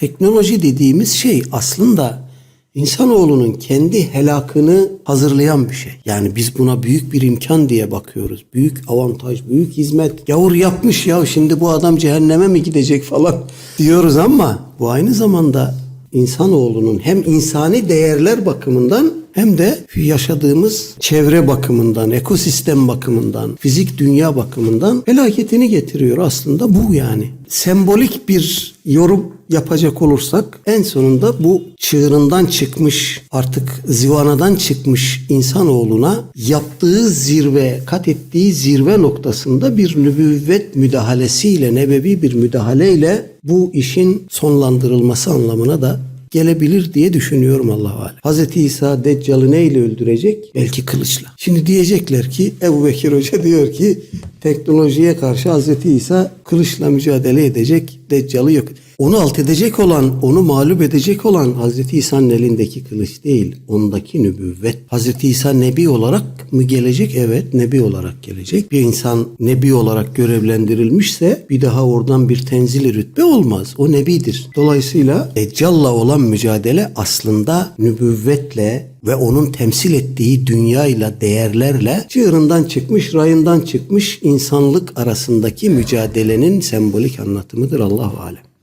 Teknoloji dediğimiz şey aslında insanoğlunun kendi helakını hazırlayan bir şey. Yani biz buna büyük bir imkan diye bakıyoruz. Büyük avantaj, büyük hizmet. Yavur yapmış ya şimdi bu adam cehenneme mi gidecek falan diyoruz ama bu aynı zamanda insanoğlunun hem insani değerler bakımından hem de yaşadığımız çevre bakımından, ekosistem bakımından, fizik dünya bakımından felaketini getiriyor aslında bu yani. Sembolik bir yorum yapacak olursak en sonunda bu çığırından çıkmış artık zivanadan çıkmış insanoğluna yaptığı zirve, kat ettiği zirve noktasında bir nübüvvet müdahalesiyle, nebevi bir müdahaleyle bu işin sonlandırılması anlamına da gelebilir diye düşünüyorum Allah alem. Hazreti İsa Deccal'ı neyle öldürecek? Belki kılıçla. Şimdi diyecekler ki Ebu Bekir Hoca diyor ki teknolojiye karşı Hazreti İsa kılıçla mücadele edecek. Deccal'ı yok. Onu alt edecek olan, onu mağlup edecek olan Hazreti İsa'nın elindeki kılıç değil, ondaki nübüvvet. Hazreti İsa nebi olarak mı gelecek? Evet, nebi olarak gelecek. Bir insan nebi olarak görevlendirilmişse bir daha oradan bir tenzili rütbe olmaz. O nebidir. Dolayısıyla Deccal'la olan mücadele aslında nübüvvetle ve onun temsil ettiği dünyayla, değerlerle çığırından çıkmış, rayından çıkmış insanlık arasındaki mücadelenin sembolik anlatımıdır Allahu alem.